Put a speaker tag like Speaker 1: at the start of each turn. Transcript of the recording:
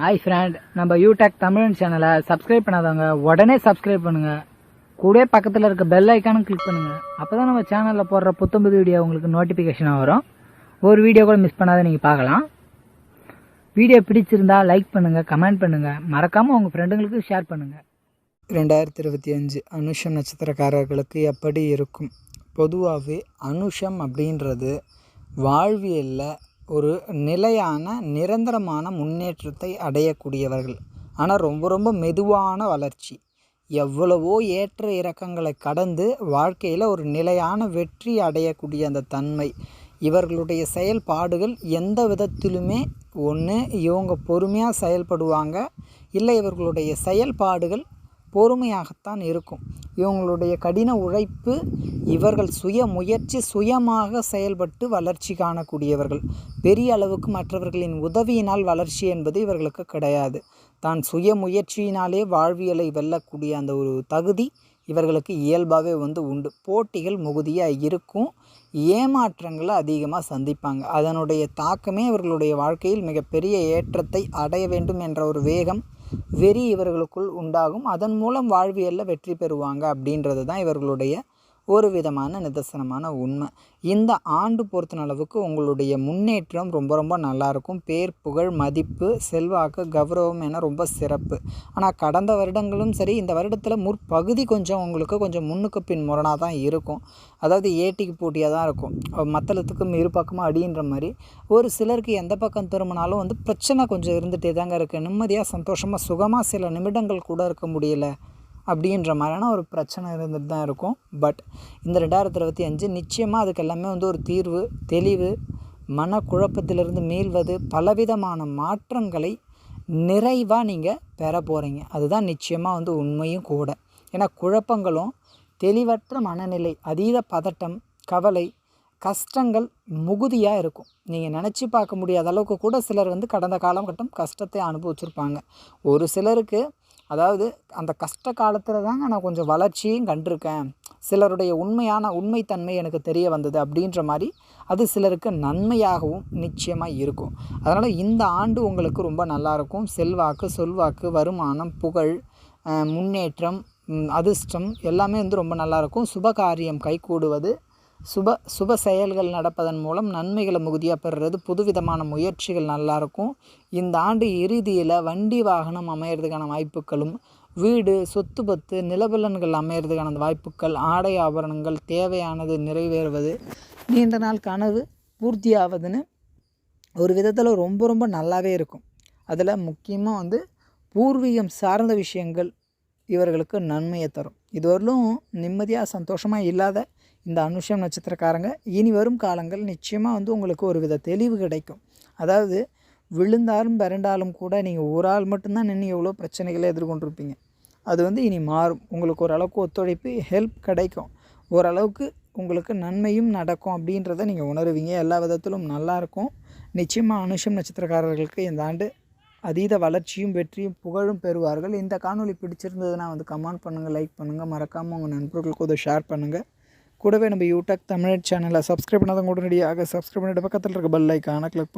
Speaker 1: Hi friend நம்ம யூடெக் தமிழ் சேனலை subscribe பண்ணாதவங்க உடனே சப்ஸ்கிரைப் பண்ணுங்க. கூட பக்கத்தில் இருக்க பெல் ஐக்கானும் கிளிக் பண்ணுங்க. அப்பதான் நம்ம சேனலில் போடுற புத்தம்புது வீடியோ உங்களுக்கு நோட்டிஃபிகேஷனாக வரும். ஒரு வீடியோ கூட மிஸ் பண்ணாத நீங்கள் பார்க்கலாம். வீடியோ பிடிச்சிருந்தா லைக் பண்ணுங்க கமெண்ட் பண்ணுங்க. மறக்காம உங்க ஃப்ரெண்டுங்களுக்கு ஷேர் பண்ணுங்க.
Speaker 2: ரெண்டாயிரத்தி இருபத்தி அஞ்சு அனுஷம் நட்சத்திரக்காரர்களுக்கு எப்படி இருக்கும்? பொதுவாகவே அனுஷம் அப்படின்றது வாழ்வியலில் ஒரு நிலையான நிரந்தரமான முன்னேற்றத்தை அடையக்கூடியவர்கள். ஆனால் ரொம்ப ரொம்ப மெதுவான வளர்ச்சி. எவ்வளவோ ஏற்ற இறக்கங்களை கடந்து வாழ்க்கையில் ஒரு நிலையான வெற்றி அடையக்கூடிய அந்த தன்மை. இவர்களுடைய செயல்பாடுகள் எந்த விதத்திலுமே ஒன்று இவங்க பொறுமையாக செயல்படுவாங்க. இல்லை இவர்களுடைய செயல்பாடுகள் பொறுமையாகத்தான் இருக்கும். இவங்களுடைய கடின உழைப்பு இவர்கள் சுய முயற்சி சுயமாக செயல்பட்டு வளர்ச்சி காணக்கூடியவர்கள். பெரிய அளவுக்கு மற்றவர்களின் உதவியினால் வளர்ச்சி என்பது இவர்களுக்கு கிடையாது. தான் சுய முயற்சியினாலே வாழ்வியலை வெல்லக்கூடிய அந்த ஒரு தகுதி இவர்களுக்கு இயல்பாகவே வந்து உண்டு. போட்டிகள் மிகுதியாக இருக்கும். ஏமாற்றங்களை அதிகமாக சந்திப்பாங்க. அதனுடைய தாக்கமே இவர்களுடைய வாழ்க்கையில் மிகப்பெரிய ஏற்றத்தை அடைய வேண்டும் என்ற ஒரு வேகம் வெறி இவர்களுக்குள் உண்டாகும். அதன் மூலம் வாழ்வியலில் வெற்றி பெறுவாங்க அப்படின்றது தான் இவர்களுடைய ஒரு விதமான நிதர்சனமான உண்மை. இந்த ஆண்டு பொறுத்த அளவுக்கு உங்களுடைய முன்னேற்றம் ரொம்ப ரொம்ப நல்லாயிருக்கும். பேர் புகழ் மதிப்பு செல்வாக்கு கௌரவம் என ரொம்ப சிறப்பு. ஆனால் கடந்த வருடங்களும் சரி இந்த வருடத்தில் முற்பகுதி கொஞ்சம் உங்களுக்கு கொஞ்சம் முன்னுக்கு பின் முரணாக தான் இருக்கும். அதாவது ஏட்டிக்கு போட்டியாக தான் இருக்கும். மத்தளத்துக்கும் இரு பக்கமாக அடின்ற மாதிரி. ஒரு சிலருக்கு எந்த பக்கம் திரும்பினாலும் வந்து பிரச்சனை கொஞ்சம் இருந்துகிட்டே தாங்க இருக்குது நிம்மதியாக சந்தோஷமாக சுகமாக சில நிமிடங்கள் கூட இருக்க முடியல. அப்படின்ற மாதிரியான ஒரு பிரச்சனை இருந்துட்டு தான் இருக்கும். பட் இந்த ரெண்டாயிரத்தி இருபத்தி அஞ்சு நிச்சயமாக அதுக்கு எல்லாமே வந்து ஒரு தீர்வு தெளிவு மனக்குழப்பத்திலிருந்து மீள்வது பலவிதமான மாற்றங்களை நிறைவாக நீங்கள் பெற போகிறீங்க அதுதான் நிச்சயமாக வந்து உண்மையும் கூட. ஏன்னா குழப்பங்களும் தெளிவற்ற மனநிலை அதீத பதட்டம் கவலை கஷ்டங்கள் முகுதியாக இருக்கும். நீங்கள் நினச்சி பார்க்க முடியாத அளவுக்கு கூட சிலர் வந்து கடந்த காலகட்டம் கஷ்டத்தை அனுபவிச்சிருப்பாங்க. ஒரு சிலருக்கு அதாவது அந்த கஷ்ட காலத்தில் தாங்க நான் கொஞ்சம் வளர்ச்சியும் கண்டிருக்கேன். சிலருடைய உண்மையான உண்மைத்தன்மை எனக்கு தெரிய வந்தது அப்படின்ற மாதிரி அது சிலருக்கு நன்மையாகவும் நிச்சயமாக இருக்கும். அதனால் இந்த ஆண்டு உங்களுக்கு ரொம்ப நல்லாயிருக்கும் செல்வாக்கு சொல்வாக்கு வருமானம் புகழ் முன்னேற்றம் அதிர்ஷ்டம் எல்லாமே வந்து ரொம்ப நல்லாயிருக்கும் சுபகாரியம் கைகூடுவது சுப சுப செயல்கள் நடப்பதன் மூலம் நன்மைகளை மிகுதியாக பெறுறது புதுவிதமான முயற்சிகள் நல்லாயிருக்கும் இந்த ஆண்டு இறுதியில் வண்டி வாகனம் அமையிறதுக்கான வாய்ப்புகளும் வீடு சொத்து பத்து நிலபலன்கள் அமையிறதுக்கான அந்த வாய்ப்புகள் ஆடை ஆபரணங்கள் தேவையானது நிறைவேறுவது நீண்ட நாள் கனவு பூர்த்தியாவதுன்னு ஒரு விதத்தில் ரொம்ப ரொம்ப நல்லாவே இருக்கும். அதில் முக்கியமாக வந்து பூர்வீகம் சார்ந்த விஷயங்கள் இவர்களுக்கு நன்மையை தரும். இதுவரையிலும் நிம்மதியாக சந்தோஷமாக இல்லாத இந்த அனுஷம் நட்சத்திரக்காரங்க இனி வரும் காலங்கள் நிச்சயமாக வந்து உங்களுக்கு ஒரு வித தெளிவு கிடைக்கும். அதாவது விழுந்தாலும் பிறண்டாலும் கூட நீங்கள் ஒரு ஆள் மட்டும்தான் நின்று எவ்வளோ பிரச்சனைகளை எதிர்கொண்டிருப்பீங்க. அது வந்து இனி மாறும். உங்களுக்கு ஓரளவுக்கு ஒத்துழைப்பு ஹெல்ப் கிடைக்கும். ஓரளவுக்கு உங்களுக்கு நன்மையும் நடக்கும் அப்படின்றத நீங்கள் உணருவீங்க. எல்லா விதத்திலும் நல்லாயிருக்கும் நிச்சயமாக அனுஷம் நட்சத்திரக்காரர்களுக்கு இந்த ஆண்டு அதீத வளர்ச்சியும் வெற்றியும் புகழும் பெறுவார்கள். இந்த காணொளி பிடிச்சிருந்ததுன்னா வந்து கமெண்ட் பண்ணுங்கள் லைக் பண்ணுங்கள் மறக்காமல் உங்கள் நண்பர்களுக்கு உதவி ஷேர் பண்ணுங்கள் கூடவே நம்ம யூடியூப் தமிழ் சேனலை சப்ஸ்கிரைப் பண்ணாதவங்க உடனடியாக சப்ஸ்கிரைப் பண்ணிட்டு பக்கத்தில் இருக்க பெல் ஐக்கான கிளிக்